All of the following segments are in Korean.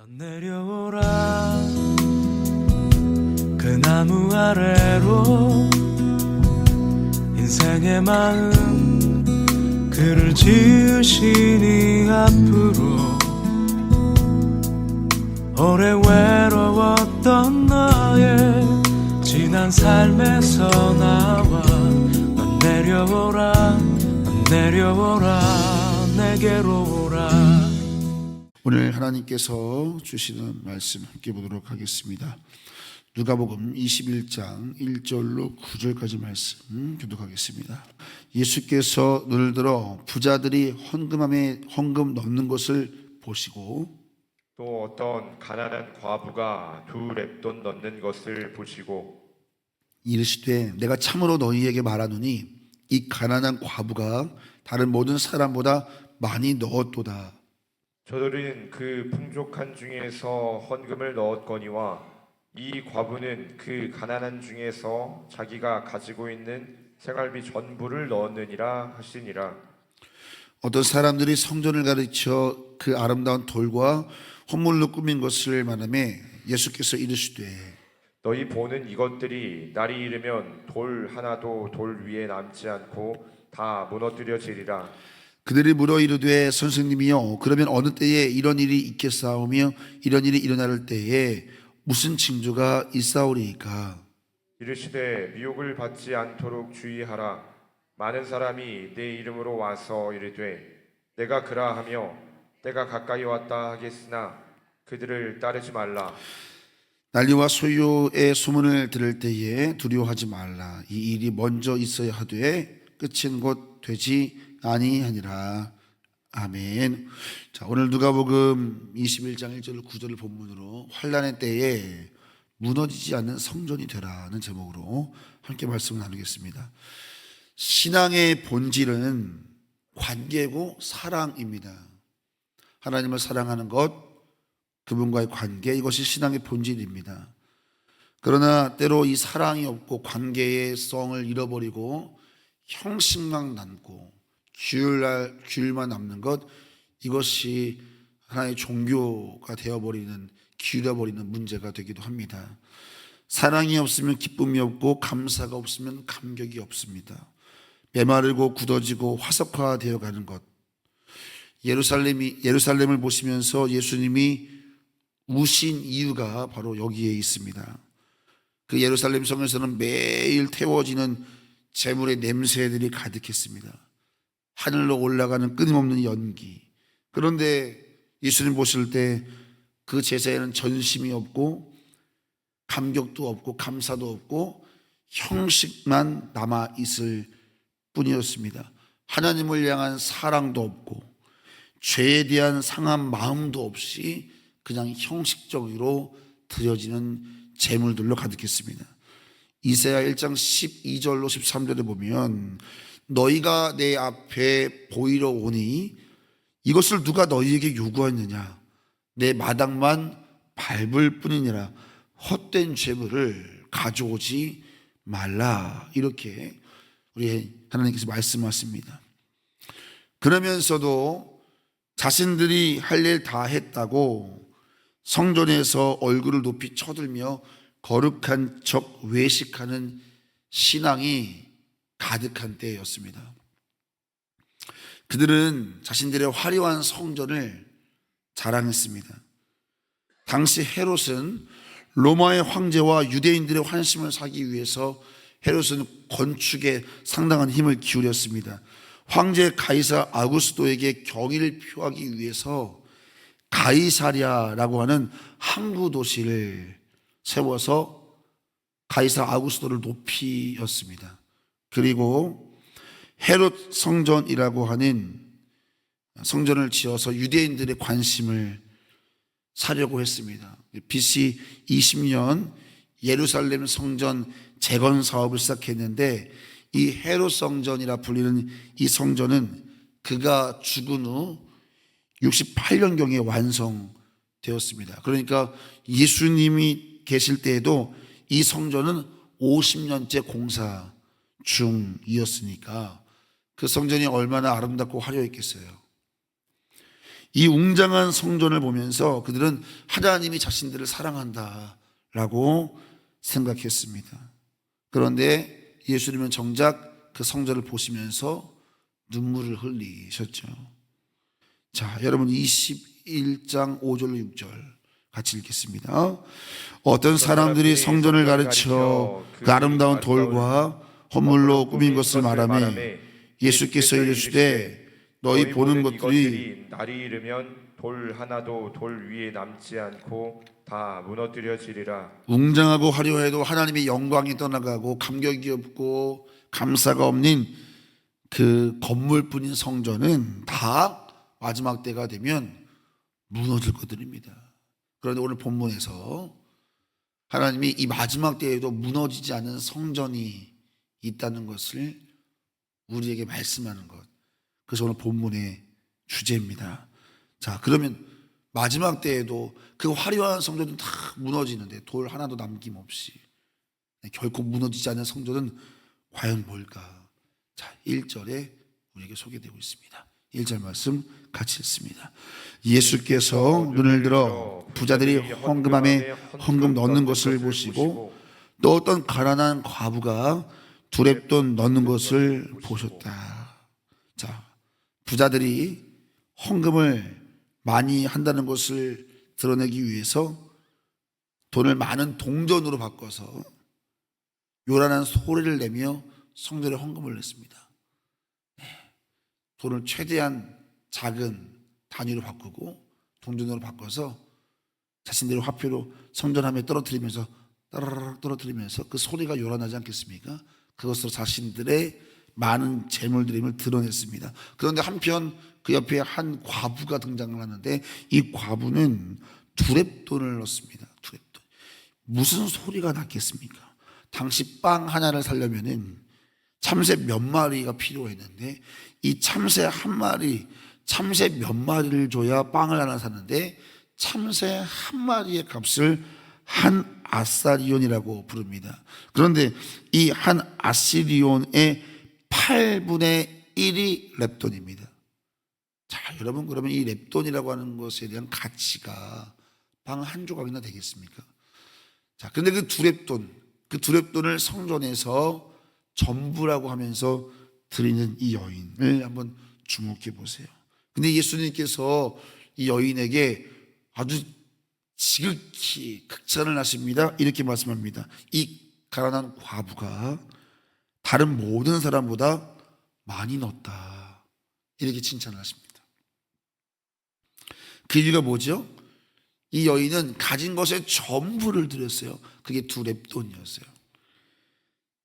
넌 내려오라. 그 나무 아래로 인생의 마음 그를 지으시니 앞으로 오래 외로웠던 너의 지난 삶에서 나와 넌 내려오라 넌 내려오라 내게로 오라 오늘 하나님께서 주시는 말씀 함께 보도록 하겠습니다. 누가복음 21장 1절로 9절까지 말씀 교독하겠습니다. 예수께서 눈을 들어 부자들이 헌금함에 헌금 넣는 것을 보시고 또 어떤 가난한 과부가 두 랩돈 넣는 것을 보시고 이르시되 내가 참으로 너희에게 말하노니 이 가난한 과부가 다른 모든 사람보다 많이 넣었도다. 저들은 그 풍족한 중에서 헌금을 넣었거니와 이 과부는 그 가난한 중에서 자기가 가지고 있는 생활비 전부를 넣었느니라 하시니라. 어떤 사람들이 성전을 가르쳐 그 아름다운 돌과 헌물로 꾸민 것을 말하며 예수께서 이르시되 너희 보는 이것들이 날이 이르면 돌 하나도 돌 위에 남지 않고 다 무너뜨려지리라 그들이 물어 이르되 선생님이여 그러면 어느 때에 이런 일이 있겠사오며 이런 일이 일어날 때에 무슨 징조가 있사오리이까? 이르시되 미혹을 받지 않도록 주의하라. 많은 사람이 내 이름으로 와서 이르되 내가 그라 하며 때가 가까이 왔다 하겠으나 그들을 따르지 말라. 난리와 소요의 소문을 들을 때에 두려워하지 말라. 이 일이 먼저 있어야 하되 끝은 곧 되지 아니하니라 아멘. 자, 오늘 누가복음 21장 1절 9절을 본문으로 환란의 때에 무너지지 않는 성전이 되라는 제목으로 함께 말씀을 나누겠습니다. 신앙의 본질은 관계고 사랑입니다. 하나님을 사랑하는 것, 그분과의 관계, 이것이 신앙의 본질입니다. 그러나 때로 이 사랑이 없고 관계의 성을 잃어버리고 형식만 남고 규율, 규율만 남는 것, 이것이 하나의 종교가 되어버리는, 기울어버리는 문제가 되기도 합니다. 사랑이 없으면 기쁨이 없고 감사가 없으면 감격이 없습니다. 메마르고 굳어지고 화석화되어 가는 것. 예루살렘이 예루살렘을 보시면서 예수님이 우신 이유가 바로 여기에 있습니다. 그 예루살렘 성에서는 매일 태워지는 재물의 냄새들이 가득했습니다. 하늘로 올라가는 끊임없는 연기. 그런데 예수님 보실 때 그 제사에는 전심이 없고 감격도 없고 감사도 없고 형식만 남아 있을 뿐이었습니다. 하나님을 향한 사랑도 없고 죄에 대한 상한 마음도 없이 그냥 형식적으로 드려지는 재물들로 가득했습니다. 이사야 1장 12절로 13절에 보면 너희가 내 앞에 보이러 오니 이것을 누가 너희에게 요구하느냐? 내 마당만 밟을 뿐이니라. 헛된 죄물을 가져오지 말라. 이렇게 우리 하나님께서 말씀하십니다. 그러면서도 자신들이 할 일 다 했다고 성전에서 얼굴을 높이 쳐들며 거룩한 척 외식하는 신앙이 가득한 때였습니다. 그들은 자신들의 화려한 성전을 자랑했습니다. 당시 헤롯은 로마의 황제와 유대인들의 환심을 사기 위해서 헤롯은 건축에 상당한 힘을 기울였습니다. 황제 가이사 아구스도에게 경의를 표하기 위해서 가이사랴라고 하는 항구 도시를 세워서 가이사 아구스도를 높이었습니다. 그리고 헤롯 성전이라고 하는 성전을 지어서 유대인들의 관심을 사려고 했습니다. BC 20년 예루살렘 성전 재건 사업을 시작했는데 이 헤롯 성전이라 불리는 이 성전은 그가 죽은 후 68년경에 완성되었습니다. 그러니까 예수님이 계실 때에도 이 성전은 50년째 공사 중이었으니까 그 성전이 얼마나 아름답고 화려했겠어요. 이 웅장한 성전을 보면서 그들은 하나님이 자신들을 사랑한다라고 생각했습니다. 그런데 예수님은 정작 그 성전을 보시면서 눈물을 흘리셨죠. 자, 여러분 21장 5절 6절 같이 읽겠습니다. 어떤 사람들이 성전을 가르쳐 그 아름다운 돌과 헌물로 꾸민 것을 말하며 예수께서 이르시되 너희 보는 것들이 날이 이르면 돌 하나도 돌 위에 남지 않고 다 무너뜨려지리라 웅장하고 화려해도 하나님의 영광이 떠나가고 감격이 없고 감사가 없는 그 건물뿐인 성전은 다 마지막 때가 되면 무너질 것들입니다. 그런데 오늘 본문에서 하나님이 이 마지막 때에도 무너지지 않은 성전이 있다는 것을 우리에게 말씀하는 것. 그래서 오늘 본문의 주제입니다. 자, 그러면 마지막 때에도 그 화려한 성전은 다 무너지는데 돌 하나도 남김없이 결코 무너지지 않는 성전은 과연 뭘까? 자, 1절에 우리에게 소개되고 있습니다. 1절 말씀 같이 읽습니다. 예수께서 눈을 들어 부자들이 헌금함에 헌금 넣는 것을 보시고 또 어떤 가난한 과부가 두랩돈 넣는 것을 보셨다. 자, 부자들이 헌금을 많이 한다는 것을 드러내기 위해서 돈을 많은 동전으로 바꿔서 요란한 소리를 내며 성전에 헌금을 냈습니다. 네. 돈을 최대한 작은 단위로 바꾸고 동전으로 바꿔서 자신들의 화폐로 성전함에 떨어뜨리면서 따라락 떨어뜨리면서 그 소리가 요란하지 않겠습니까? 그것으로 자신들의 많은 재물드림을 드러냈습니다. 그런데 한편 그 옆에 한 과부가 등장을 하는데 이 과부는 두랩돈을 넣습니다. 두랩돈. 무슨 소리가 났겠습니까? 당시 빵 하나를 살려면은 참새 몇 마리가 필요했는데 이 참새 한 마리, 참새 몇 마리를 줘야 빵을 하나 사는데 참새 한 마리의 값을 한 아사리온이라고 부릅니다. 그런데 이 한 아시리온의 8분의 1이 랩돈입니다. 자, 여러분 그러면 이 랩돈이라고 하는 것에 대한 가치가 빵한 조각이나 되겠습니까? 자, 근데 그두 랩돈, 그두 랩돈을 성전에서 전부라고 하면서 드리는 이 여인을 한번 주목해 보세요. 근데 예수님께서 이 여인에게 아주 지극히 극찬을 하십니다. 이렇게 말씀합니다. 이 가난한 과부가 다른 모든 사람보다 많이 넣었다. 이렇게 칭찬하십니다. 그 이유가 뭐죠? 이 여인은 가진 것의 전부를 드렸어요. 그게 두 랩돈이었어요.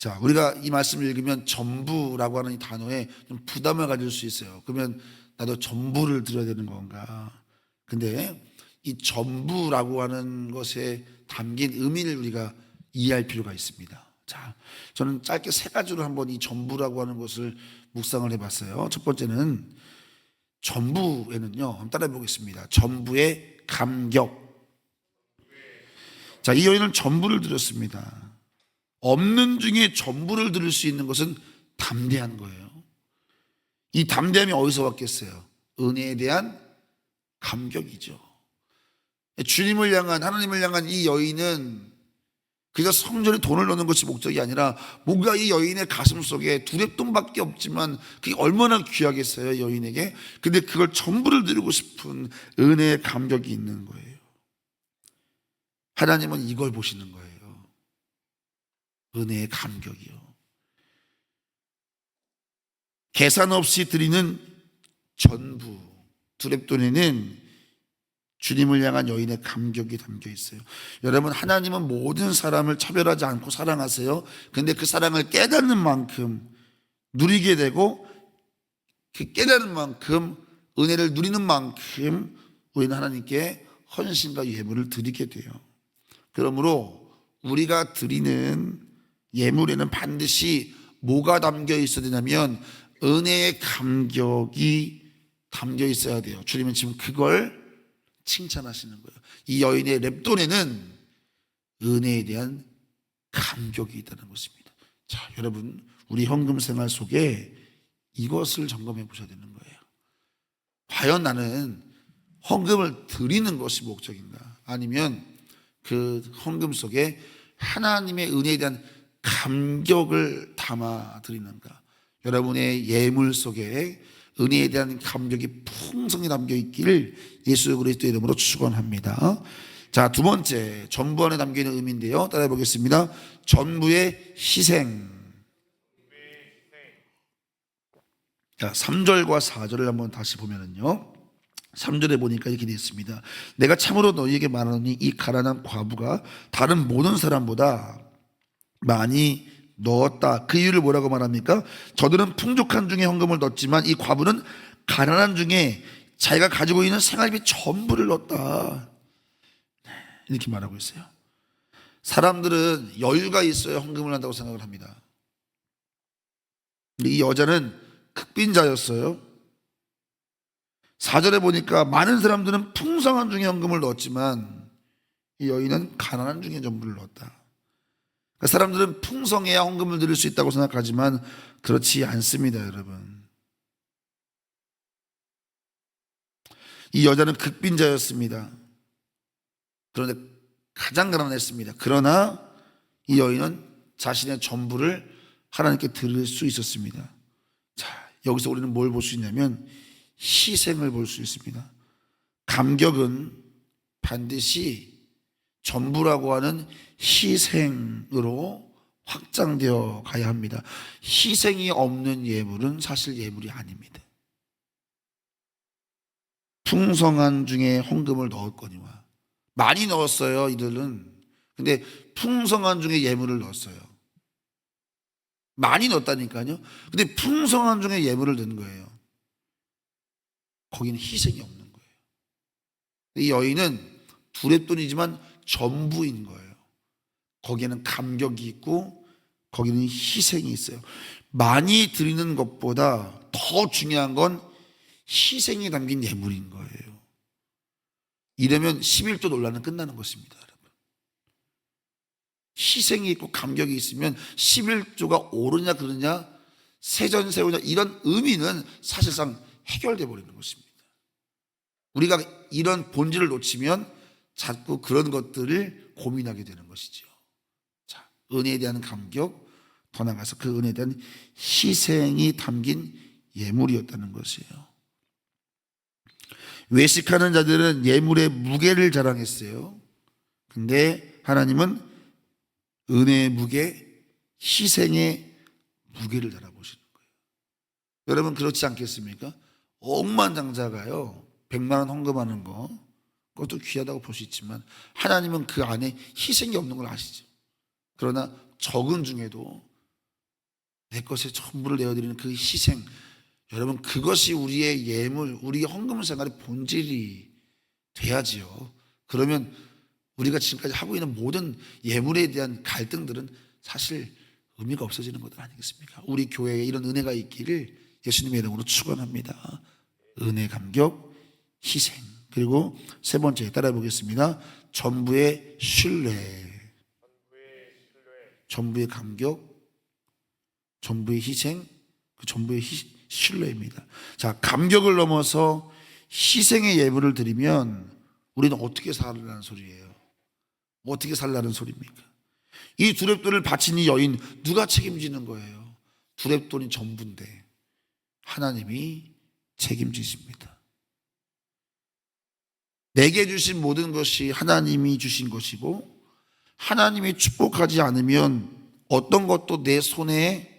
자, 우리가 이 말씀을 읽으면 전부라고 하는 이 단어에 좀 부담을 가질 수 있어요. 그러면 나도 전부를 드려야 되는 건가? 근데 이 전부라고 하는 것에 담긴 의미를 우리가 이해할 필요가 있습니다. 자, 저는 짧게 세 가지로 한번 이 전부라고 하는 것을 묵상을 해봤어요. 첫 번째는 전부에는요, 한번 따라해 보겠습니다. 전부의 감격. 자, 이 여인은 전부를 드렸습니다. 없는 중에 전부를 들을 수 있는 것은 담대한 거예요. 이 담대함이 어디서 왔겠어요? 은혜에 대한 감격이죠. 주님을 향한 하나님을 향한 이 여인은 그가 성전에 돈을 넣는 것이 목적이 아니라 뭔가 이 여인의 가슴 속에 두랩돈밖에 없지만 그게 얼마나 귀하겠어요 여인에게? 근데 그걸 전부를 드리고 싶은 은혜의 감격이 있는 거예요. 하나님은 이걸 보시는 거예요. 은혜의 감격이요. 계산 없이 드리는 전부 두랩돈에는 주님을 향한 여인의 감격이 담겨 있어요. 여러분, 하나님은 모든 사람을 차별하지 않고 사랑하세요. 근데 그 사랑을 깨닫는 만큼 누리게 되고 그 깨닫는 만큼 은혜를 누리는 만큼 우리는 하나님께 헌신과 예물을 드리게 돼요. 그러므로 우리가 드리는 예물에는 반드시 뭐가 담겨 있어야 되냐면 은혜의 감격이 담겨 있어야 돼요. 주님은 지금 그걸 칭찬하시는 거예요. 이 여인의 랩돈에는 은혜에 대한 감격이 있다는 것입니다. 자, 여러분, 우리 현금 생활 속에 이것을 점검해 보셔야 되는 거예요. 과연 나는 헌금을 드리는 것이 목적인가? 아니면 그 헌금 속에 하나님의 은혜에 대한 감격을 담아 드리는가? 여러분의 예물 속에 은혜에 대한 감격이 풍성히 담겨 있기를 예수 그리스도의 이름으로 축원합니다. 자, 두 번째 전부 안에 담겨 있는 의미인데요. 따라해 보겠습니다. 전부의 희생. 자, 3절과 4절을 한번 다시 보면은요. 3절에 보니까 이렇게 되어 있습니다. 내가 참으로 너희에게 말하노니 이 가난한 과부가 다른 모든 사람보다 많이 넣었다. 그 이유를 뭐라고 말합니까? 저들은 풍족한 중에 헌금을 넣었지만 이 과부는 가난한 중에 자기가 가지고 있는 생활비 전부를 넣었다. 네, 이렇게 말하고 있어요. 사람들은 여유가 있어야 헌금을 한다고 생각을 합니다. 이 여자는 극빈자였어요. 사절에 보니까 많은 사람들은 풍성한 중에 헌금을 넣었지만 이 여인은 가난한 중에 전부를 넣었다. 그러니까 사람들은 풍성해야 헌금을 드릴 수 있다고 생각하지만 그렇지 않습니다, 여러분. 이 여자는 극빈자였습니다. 그런데 가장 가난했습니다. 그러나 이 여인은 자신의 전부를 하나님께 드릴 수 있었습니다. 자, 여기서 우리는 뭘 볼 수 있냐면 희생을 볼 수 있습니다. 감격은 반드시 전부라고 하는 희생으로 확장되어 가야 합니다. 희생이 없는 예물은 사실 예물이 아닙니다. 풍성한 중에 헌금을 넣었거니와 많이 넣었어요, 이들은. 근데 풍성한 중에 예물을 넣었어요. 많이 넣었다니까요. 근데 풍성한 중에 예물을 넣은 거예요. 거기는 희생이 없는 거예요. 이 여인은 두랩돈이지만 전부인 거예요. 거기에는 감격이 있고 거기는 희생이 있어요. 많이 드리는 것보다 더 중요한 건 희생이 담긴 예물인 거예요. 이러면 11조 논란은 끝나는 것입니다, 여러분. 희생이 있고 감격이 있으면 11조가 옳으냐 그르냐 세전 세우냐 이런 의미는 사실상 해결돼 버리는 것입니다. 우리가 이런 본질을 놓치면 자꾸 그런 것들을 고민하게 되는 것이죠. 자, 은혜에 대한 감격, 더 나아가서 그 은혜에 대한 희생이 담긴 예물이었다는 것이에요. 외식하는 자들은 예물의 무게를 자랑했어요. 근데 하나님은 은혜의 무게, 희생의 무게를 달아보시는 거예요. 여러분 그렇지 않겠습니까? 억만장자가요, 백만 원 헌금하는 거, 그것도 귀하다고 볼 수 있지만 하나님은 그 안에 희생이 없는 걸 아시죠. 그러나 적은 중에도 내 것에 전부를 내어드리는 그 희생, 여러분 그것이 우리의 예물, 우리의 헌금 생활의 본질이 돼야지요. 그러면 우리가 지금까지 하고 있는 모든 예물에 대한 갈등들은 사실 의미가 없어지는 것 아니겠습니까? 우리 교회에 이런 은혜가 있기를 예수님의 이름으로 축원합니다. 은혜 감격, 희생. 그리고 세 번째 따라 보겠습니다. 전부의 신뢰. 전부의 감격, 전부의 희생, 그 전부의 희- 신뢰입니다. 자, 감격을 넘어서 희생의 예물을 드리면 우리는 어떻게 살라는 소리예요? 어떻게 살라는 소리입니까? 이 두랩돈을 바친 이 여인 누가 책임지는 거예요? 두랩돈이 전부인데 하나님이 책임지십니다. 내게 주신 모든 것이 하나님이 주신 것이고 하나님이 축복하지 않으면 어떤 것도 내 손에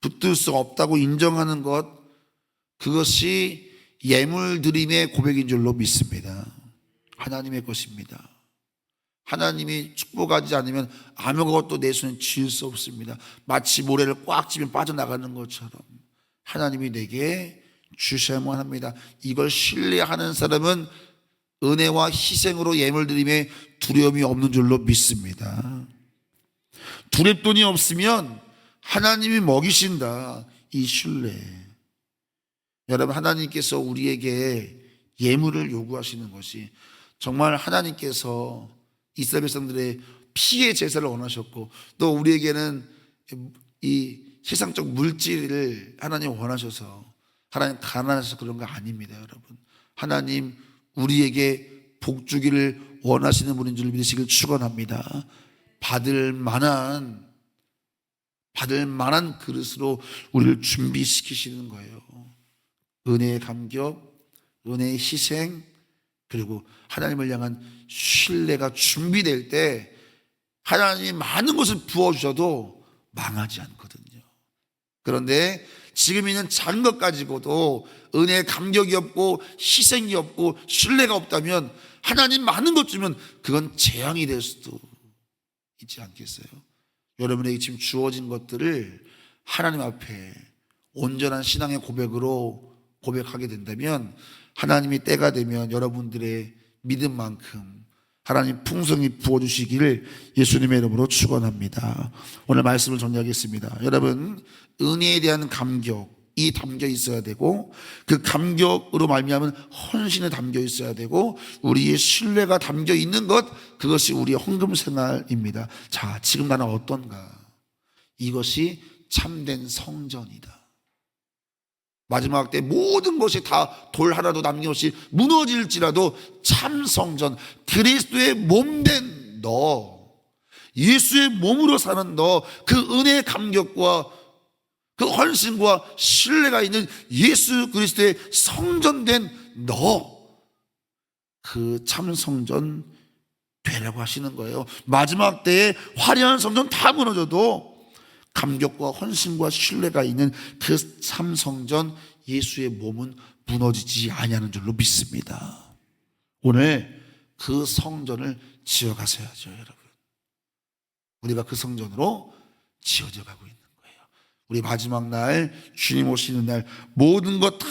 붙들 수 없다고 인정하는 것 그것이 예물 드림의 고백인 줄로 믿습니다. 하나님의 것입니다. 하나님이 축복하지 않으면 아무것도 내 손에 쥐을 수 없습니다. 마치 모래를 꽉 쥐면 빠져나가는 것처럼 하나님이 내게 주셔야만 합니다. 이걸 신뢰하는 사람은 은혜와 희생으로 예물 드림에 두려움이 없는 줄로 믿습니다. 두렵돈이 없으면 하나님이 먹이신다. 이 신뢰. 여러분, 하나님께서 우리에게 예물을 요구하시는 것이 정말 하나님께서 이스라엘 백성들의 피의 제사를 원하셨고 또 우리에게는 이 세상적 물질을 하나님 원하셔서 하나님 가난하셔서 그런 거 아닙니다, 여러분. 하나님 우리에게 복 주기를 원하시는 분인 줄 믿으시길 축원합니다. 받을 만한 받을 만한 그릇으로 우리를 준비시키시는 거예요. 은혜의 감격, 은혜의 희생, 그리고 하나님을 향한 신뢰가 준비될 때 하나님이 많은 것을 부어주셔도 망하지 않거든요. 그런데 지금 있는 작은 것 가지고도 은혜의 감격이 없고 희생이 없고 신뢰가 없다면 하나님 많은 것 주면 그건 재앙이 될 수도 있지 않겠어요? 여러분에게 지금 주어진 것들을 하나님 앞에 온전한 신앙의 고백으로 고백하게 된다면 하나님이 때가 되면 여러분들의 믿음만큼 하나님 풍성히 부어주시기를 예수님의 이름으로 축원합니다. 오늘 말씀을 정리하겠습니다. 여러분 은혜에 대한 감격 이 담겨 있어야 되고 그 감격으로 말미암은 헌신에 담겨 있어야 되고 우리의 신뢰가 담겨 있는 것 그것이 우리의 헌금 생활입니다. 자 지금 나는 어떤가? 이것이 참된 성전이다. 마지막 때 모든 것이 다 돌 하나도 남김없이 무너질지라도 참 성전 그리스도의 몸된 너 예수의 몸으로 사는 너 그 은혜의 감격과 그 헌신과 신뢰가 있는 예수 그리스도의 성전된 너 그 참 성전 되라고 하시는 거예요. 마지막 때에 화려한 성전 다 무너져도 감격과 헌신과 신뢰가 있는 그 삼성전 예수의 몸은 무너지지 아니하는 줄로 믿습니다. 오늘 그 성전을 지어가셔야죠, 여러분. 우리가 그 성전으로 지어져 가고 있는 거예요. 우리 마지막 날 주님 오시는 날 모든 것 다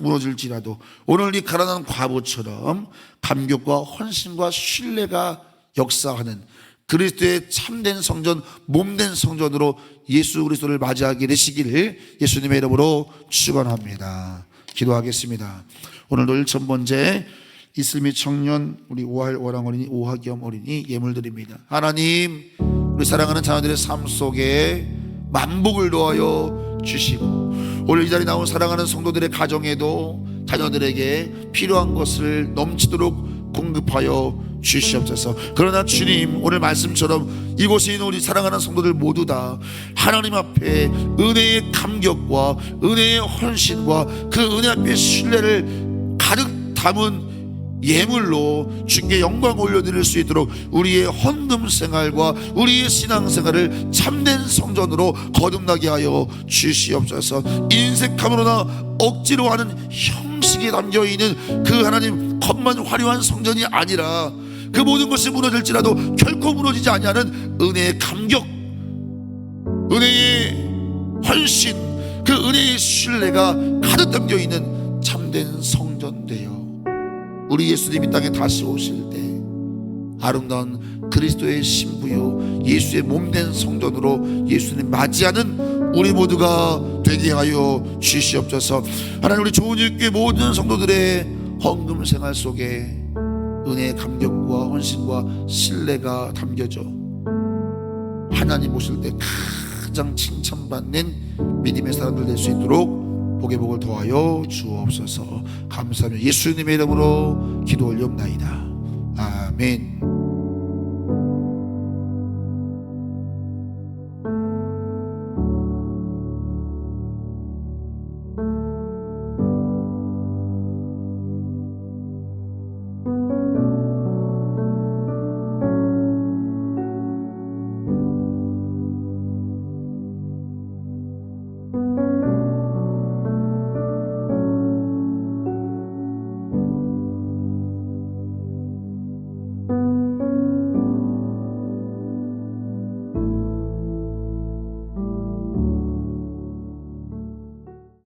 무너질지라도 오늘 이 가난한 과부처럼 감격과 헌신과 신뢰가 역사하는 그리스도의 참된 성전, 몸된 성전으로 예수 그리스도를 맞이하게 되시기를 예수님의 이름으로 축원합니다. 기도하겠습니다. 오늘도 1천 번째 이슬미 청년 우리 오할 오랑 어린이 오하겸 어린이 예물 드립니다. 하나님 우리 사랑하는 자녀들의 삶 속에 만복을 도하여 주시고 오늘 이 자리에 나온 사랑하는 성도들의 가정에도 자녀들에게 필요한 것을 넘치도록 공급하여 주시옵소서. 그러나 주님 오늘 말씀처럼 이곳에 있는 우리 사랑하는 성도들 모두 다 하나님 앞에 은혜의 감격과 은혜의 헌신과 그 은혜 앞에 신뢰를 가득 담은 예물로 주께 영광 올려드릴 수 있도록 우리의 헌금 생활과 우리의 신앙 생활을 참된 성전으로 거듭나게 하여 주시옵소서. 인색함으로나 억지로 하는 형식에 담겨 있는 그 하나님 겉만 화려한 성전이 아니라 그 모든 것이 무너질지라도 결코 무너지지 아니하는 은혜의 감격, 은혜의 헌신, 그 은혜의 신뢰가 가득 담겨 있는 참된 성전 되어 우리 예수님이 땅에 다시 오실 때 아름다운 그리스도의 신부요 예수의 몸된 성전으로 예수님 맞이하는 우리 모두가 되게 하여 주시옵소서. 하나님 우리 좋은 일교회 모든 성도들의 헌금 생활 속에 은혜의 감격과 헌신과 신뢰가 담겨져 하나님 오실 때 가장 칭찬받는 믿음의 사람들 될 수 있도록 복의 복을 더하여 주옵소서. 감사하며 예수님의 이름으로 기도 올리옵나이다. 아멘